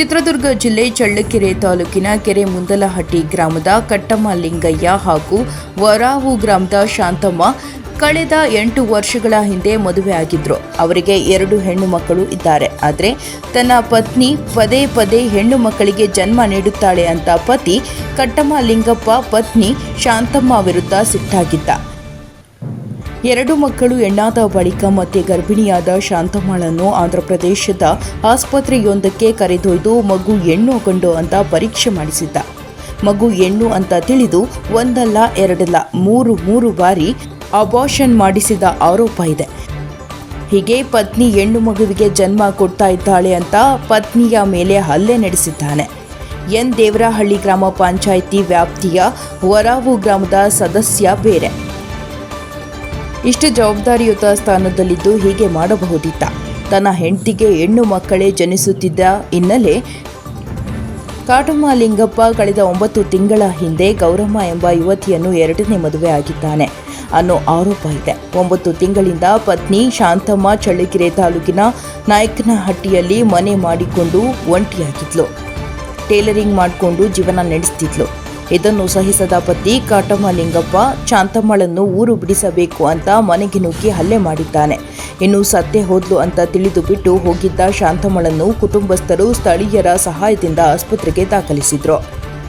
ಚಿತ್ರದುರ್ಗ ಜಿಲ್ಲೆ ಚಳ್ಳಕೆರೆ ತಾಲೂಕಿನ ಕೆರೆ ಮುಂದಲಹಟ್ಟಿ ಗ್ರಾಮದ ಕಟ್ಟಮ್ಮ ಲಿಂಗಯ್ಯ ಹಾಗೂ ವರಾವು ಗ್ರಾಮದ ಶಾಂತಮ್ಮ ಕಳೆದ ಎಂಟು ವರ್ಷಗಳ ಹಿಂದೆ ಮದುವೆಯಾಗಿದ್ದರು ಅವರಿಗೆ ಎರಡು ಹೆಣ್ಣು ಮಕ್ಕಳು ಇದ್ದಾರೆ. ಆದರೆ ತನ್ನ ಪತ್ನಿ ಪದೇ ಪದೇ ಹೆಣ್ಣು ಮಕ್ಕಳಿಗೆ ಜನ್ಮ ನೀಡುತ್ತಾಳೆ ಅಂತ ಪತಿ ಕಟ್ಟಮ್ಮ ಲಿಂಗಪ್ಪ ಪತ್ನಿ ಶಾಂತಮ್ಮ ವಿರುದ್ಧ ಸಿಟ್ಟಾಗಿದ್ದ. ಎರಡು ಮಕ್ಕಳು ಹೆಣ್ಣಾದ ಬಳಿಕ ಮತ್ತೆ ಗರ್ಭಿಣಿಯಾದ ಶಾಂತಮ್ಮಳನ್ನು ಆಂಧ್ರಪ್ರದೇಶದ ಆಸ್ಪತ್ರೆಯೊಂದಕ್ಕೆ ಕರೆದೊಯ್ದು ಮಗು ಹೆಣ್ಣು ಕಂಡು ಅಂತ ಪರೀಕ್ಷೆ ಮಾಡಿಸಿದ್ದ. ಮಗು ಹೆಣ್ಣು ಅಂತ ತಿಳಿದು ಒಂದಲ್ಲ, ಎರಡಲ್ಲ, ಮೂರು ಮೂರು ಬಾರಿ ಅಬಾಷನ್ ಮಾಡಿಸಿದ ಆರೋಪ ಇದೆ. ಹೀಗೆ ಪತ್ನಿ ಹೆಣ್ಣು ಮಗುವಿಗೆ ಜನ್ಮ ಕೊಡ್ತಾ ಇದ್ದಾಳೆ ಅಂತ ಪತ್ನಿಯ ಮೇಲೆ ಹಲ್ಲೆ ನಡೆಸಿದ್ದಾನೆ. ಎನ್. ದೇವರಹಳ್ಳಿ ಗ್ರಾಮ ಪಂಚಾಯಿತಿ ವ್ಯಾಪ್ತಿಯ ವರಾವು ಗ್ರಾಮದ ಸದಸ್ಯ ಬೇರೆ. ಇಷ್ಟು ಜವಾಬ್ದಾರಿಯುತ ಸ್ಥಾನದಲ್ಲಿದ್ದು ಹೀಗೆ ಮಾಡಬಹುದಿತ್ತ. ತನ್ನ ಹೆಂಡತಿಗೆ ಹೆಣ್ಣು ಮಕ್ಕಳೇ ಜನಿಸುತ್ತಿದ್ದ ಹಿನ್ನೆಲೆ ಕಾಟಮ್ಮ ಲಿಂಗಪ್ಪ ಕಳೆದ ಒಂಬತ್ತು ತಿಂಗಳ ಹಿಂದೆ ಗೌರಮ್ಮ ಎಂಬ ಯುವತಿಯನ್ನು ಎರಡನೇ ಮದುವೆ ಆಗಿದ್ದಾನೆ ಅನ್ನೋ ಆರೋಪ ಇದೆ. ಒಂಬತ್ತು ತಿಂಗಳಿಂದ ಪತ್ನಿ ಶಾಂತಮ್ಮ ಚಳ್ಳಕೆರೆ ತಾಲೂಕಿನ ನಾಯಕನಹಟ್ಟಿಯಲ್ಲಿ ಮನೆ ಮಾಡಿಕೊಂಡು ಒಂಟಿಯಾಗಿದ್ಲು. ಟೇಲರಿಂಗ್ ಮಾಡಿಕೊಂಡು ಜೀವನ ನಡೆಸ್ತಿದ್ಲು. ಇದನ್ನು ಸಹಿಸದ ಪತಿ ಕಾಟಮ್ಮಲಿಂಗಪ್ಪ ಶಾಂತಮ್ಮಳನ್ನು ಊರು ಬಿಡಿಸಬೇಕು ಅಂತ ಮನೆಗೆ ನುಗ್ಗಿ ಹಲ್ಲೆ ಮಾಡಿದ್ದಾನೆ. ಇನ್ನು ಸತ್ತೇ ಹೋದ್ಲು ಅಂತ ತಿಳಿದು ಬಿಟ್ಟು ಹೋಗಿದ್ದ ಶಾಂತಮ್ಮಳನ್ನು ಕುಟುಂಬಸ್ಥರು ಸ್ಥಳೀಯರ ಸಹಾಯದಿಂದ ಆಸ್ಪತ್ರೆಗೆ ದಾಖಲಿಸಿದ್ರು.